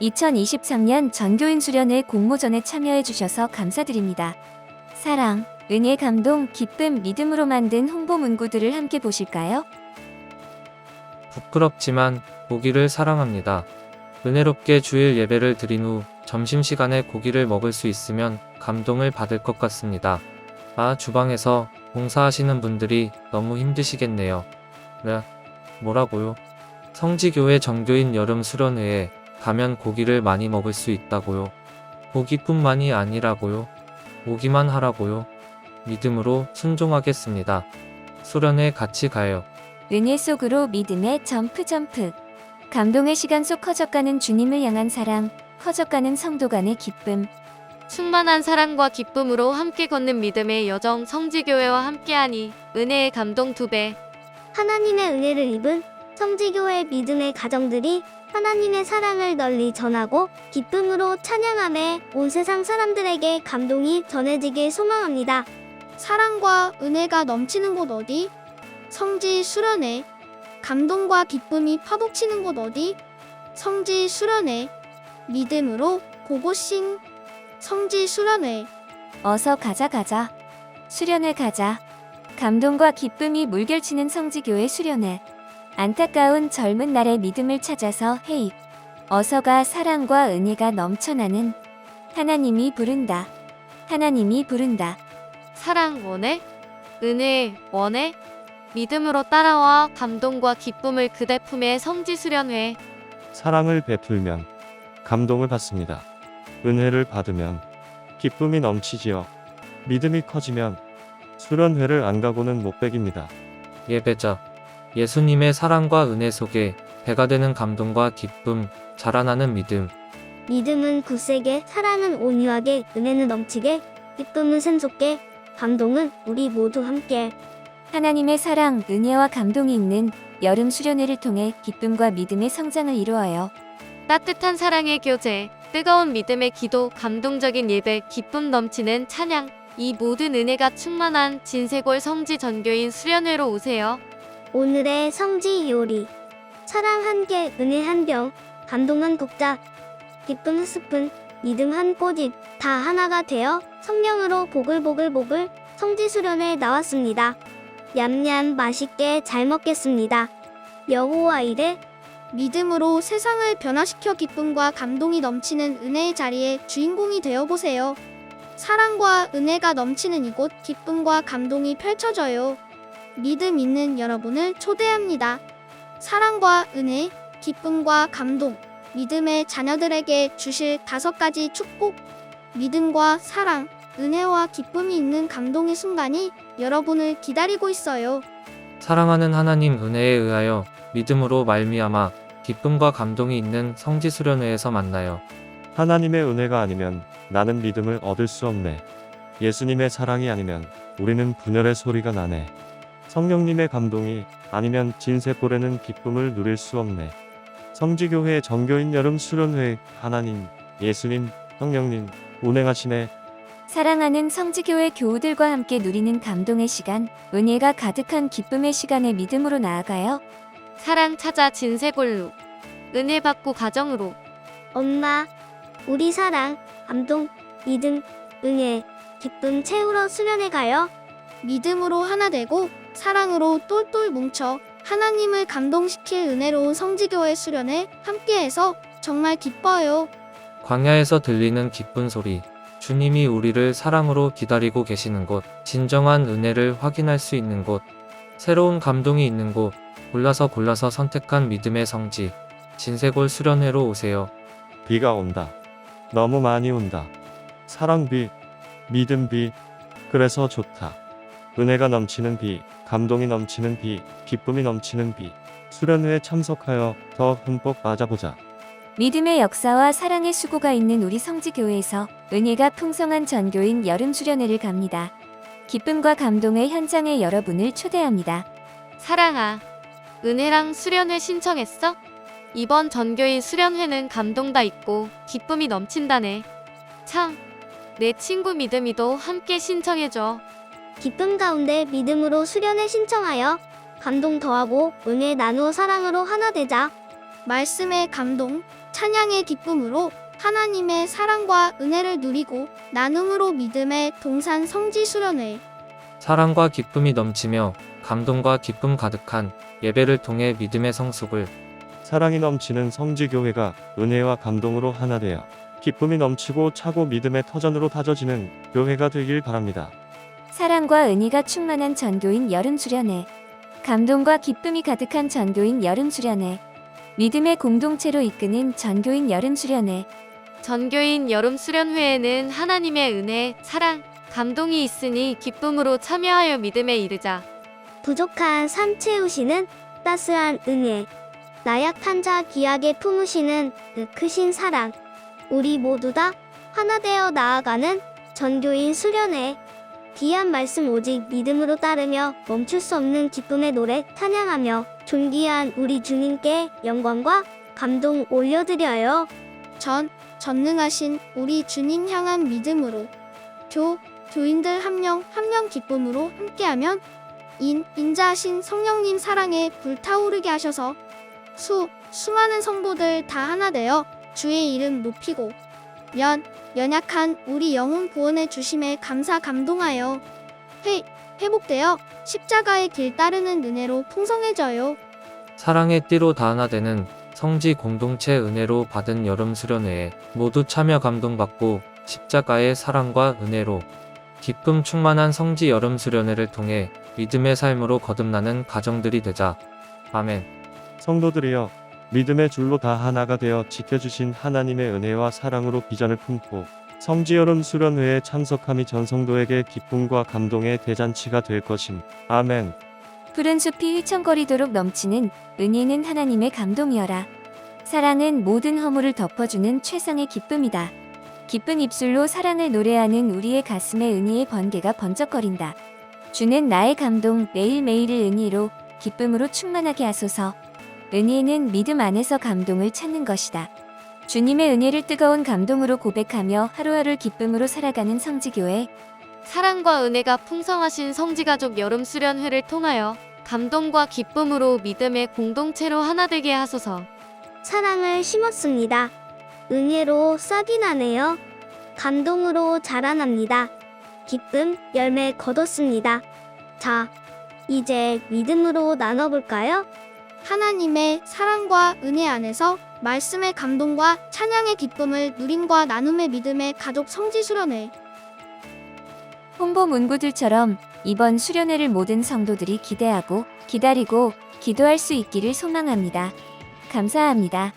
2023년 전교인 수련회 공모전에 참여해 주셔서 감사드립니다. 사랑, 은혜, 감동, 기쁨, 믿음으로 만든 홍보 문구들을 함께 보실까요? 부끄럽지만 고기를 사랑합니다. 은혜롭게 주일 예배를 드린 후 점심시간에 고기를 먹을 수 있으면 감동을 받을 것 같습니다. 아, 주방에서 봉사하시는 분들이 너무 힘드시겠네요. 네, 뭐라고요? 성지교회 정교인 여름 수련회에 가면 고기를 많이 먹을 수 있다고요. 고기뿐만이 아니라고요. 오기만 하라고요. 믿음으로 순종하겠습니다. 수련회 같이 가요. 은혜 속으로 믿음의 점프 점프. 감동의 시간 속 커져가는 주님을 향한 사랑, 커져가는 성도 간의 기쁨. 충만한 사랑과 기쁨으로 함께 걷는 믿음의 여정 성지교회와 함께하니 은혜의 감동 두 배. 하나님의 은혜를 입은 성지교회 믿음의 가정들이 하나님의 사랑을 널리 전하고 기쁨으로 찬양함에 온 세상 사람들에게 감동이 전해지길 소망합니다. 사랑과 은혜가 넘치는 곳 어디? 성지 수련회. 감동과 기쁨이 파독치는 곳 어디? 성지 수련회. 믿음으로 고고싱. 성지 수련회. 어서 가자 가자. 수련회 가자. 감동과 기쁨이 물결치는 성지교회 수련회. 안타까운 젊은 날의 믿음을 찾아서 해입. 어서가 사랑과 은혜가 넘쳐나는 하나님이 부른다. 하나님이 부른다. 사랑 원해? 은혜 원해? 믿음으로 따라와 감동과 기쁨을 그대 품에 성지 수련회. 사랑을 베풀면 감동을 받습니다. 은혜를 받으면 기쁨이 넘치지요. 믿음이 커지면 수련회를 안 가고는 못 베깁니다. 예배자. 예수님의 사랑과 은혜 속에 배가 되는 감동과 기쁨, 자라나는 믿음. 믿음은 굳세게, 사랑은 온유하게, 은혜는 넘치게, 기쁨은 샘솟게, 감동은 우리 모두 함께. 하나님의 사랑, 은혜와 감동이 있는 여름 수련회를 통해 기쁨과 믿음의 성장을 이루어요. 따뜻한 사랑의 교제, 뜨거운 믿음의 기도, 감동적인 예배, 기쁨 넘치는 찬양. 이 모든 은혜가 충만한 진세골 성지 전교인 수련회로 오세요. 오늘의 성지 요리. 사랑 한 개, 은혜 한 병, 감동 한 국자, 기쁨 한 스푼, 믿음 한 꼬집, 다 하나가 되어 성령으로 보글보글보글 성지 수련회에 나왔습니다. 냠냠 맛있게 잘 먹겠습니다. 여호와 이래 믿음으로 세상을 변화시켜 기쁨과 감동이 넘치는 은혜의 자리에 주인공이 되어 보세요. 사랑과 은혜가 넘치는 이곳 기쁨과 감동이 펼쳐져요. 믿음 있는 여러분을 초대합니다. 사랑과 은혜, 기쁨과 감동, 믿음의 자녀들에게 주실 다섯 가지 축복. 믿음과 사랑, 은혜와 기쁨이 있는 감동의 순간이 여러분을 기다리고 있어요. 사랑하는 하나님 은혜에 의하여 믿음으로 말미암아 기쁨과 감동이 있는 성지 수련회에서 만나요. 하나님의 은혜가 아니면 나는 믿음을 얻을 수 없네. 예수님의 사랑이 아니면 우리는 분열의 소리가 나네. 성령님의 감동이 아니면 진세골에는 기쁨을 누릴 수 없네. 성지교회 정교인 여름 수련회 하나님, 예수님, 성령님 운행하시네. 사랑하는 성지교회 교우들과 함께 누리는 감동의 시간, 은혜가 가득한 기쁨의 시간에 믿음으로 나아가요. 사랑 찾아 진세골로. 은혜 받고 가정으로. 엄마, 우리 사랑, 감동, 믿음, 은혜, 기쁨 채우러 수련회 가요. 믿음으로 하나 되고 사랑으로 똘똘 뭉쳐 하나님을 감동시킬 은혜로운 성지교회 수련회 함께해서 정말 기뻐요. 광야에서 들리는 기쁜 소리. 주님이 우리를 사랑으로 기다리고 계시는 곳, 진정한 은혜를 확인할 수 있는 곳, 새로운 감동이 있는 곳, 골라서 골라서 선택한 믿음의 성지, 진세골 수련회로 오세요. 비가 온다. 너무 많이 온다. 사랑 비, 믿음 비, 그래서 좋다. 은혜가 넘치는 비, 감동이 넘치는 비, 기쁨이 넘치는 비. 수련회에 참석하여 더 흠뻑 맞아보자. 믿음의 역사와 사랑의 수고가 있는 우리 성지교회에서 은혜가 풍성한 전교인 여름 수련회를 갑니다. 기쁨과 감동의 현장에 여러분을 초대합니다. 사랑아. 은혜랑 수련회 신청했어? 이번 전교인 수련회는 감동 다 있고 기쁨이 넘친다네. 참. 내 친구 믿음이도 함께 신청해줘. 기쁨 가운데 믿음으로 수련회 신청하여 감동 더하고 은혜 나누어 사랑으로 하나 되자. 말씀의 감동, 찬양의 기쁨으로 하나님의 사랑과 은혜를 누리고 나눔으로 믿음의 동산 성지 수련회 사랑과 기쁨이 넘치며 감동과 기쁨 가득한 예배를 통해 믿음의 성숙을 사랑이 넘치는 성지교회가 은혜와 감동으로 하나 되어 기쁨이 넘치고 차고 믿음의 터전으로 다져지는 교회가 되길 바랍니다. 사랑과 은희가 충만한 전교인 여름 수련회. 감동과 기쁨이 가득한 전교인 여름 수련회. 믿음의 공동체로 이끄는 전교인 여름 수련회. 전교인 여름 수련회에는 하나님의 은혜, 사랑, 감동이 있으니 기쁨으로 참여하여 믿음에 이르자. 부족한 삶 채우시는 따스한 은혜 나약한 자 귀하게 품으시는 그 크신 사랑 우리 모두 다 하나 되어 나아가는 전교인 수련회 귀한 말씀 오직 믿음으로 따르며 멈출 수 없는 기쁨의 노래 찬양하며 존귀한 우리 주님께 영광과 감동 올려드려요. 전 전능하신 우리 주님 향한 믿음으로 교 교인들 한 명 한 명 기쁨으로 함께하면 인, 인자하신 성령님 사랑에 불타오르게 하셔서 수, 수많은 성도들 다 하나 되어 주의 이름 높이고 연, 연약한 우리 영혼 구원의 주심에 감사 감동하여 회, 회복되어 십자가의 길 따르는 은혜로 풍성해져요. 사랑의 띠로 다 하나 되는 성지 공동체 은혜로 받은 여름 수련회에 모두 참여 감동받고 십자가의 사랑과 은혜로 기쁨 충만한 성지 여름 수련회를 통해 믿음의 삶으로 거듭나는 가정들이 되자. 아멘. 성도들이여 믿음의 줄로 다 하나가 되어 지켜주신 하나님의 은혜와 사랑으로 비전을 품고 성지여름 수련회에 참석함이 전 성도에게 기쁨과 감동의 대잔치가 될 것임. 아멘. 푸른 숲이 휘청거리도록 넘치는 은혜는 하나님의 감동이어라. 사랑은 모든 허물을 덮어주는 최상의 기쁨이다. 기쁜 입술로 사랑을 노래하는 우리의 가슴에 은혜의 번개가 번쩍거린다. 주는 나의 감동 매일매일을 은혜로 기쁨으로 충만하게 하소서. 은혜는 믿음 안에서 감동을 찾는 것이다. 주님의 은혜를 뜨거운 감동으로 고백하며 하루하루 기쁨으로 살아가는 성지교회 사랑과 은혜가 풍성하신 성지가족 여름 수련회를 통하여 감동과 기쁨으로 믿음의 공동체로 하나 되게 하소서. 사랑을 심었습니다. 은혜로 싹이 나네요. 감동으로 자라납니다. 기쁨 열매 거뒀습니다. 자, 이제 믿음으로 나눠볼까요? 하나님의 사랑과 은혜 안에서 말씀의 감동과 찬양의 기쁨을 누림과 나눔의 믿음의 가족 성지 수련회. 홍보 문구들처럼 이번 수련회를 모든 성도들이 기대하고 기다리고 기도할 수 있기를 소망합니다. 감사합니다.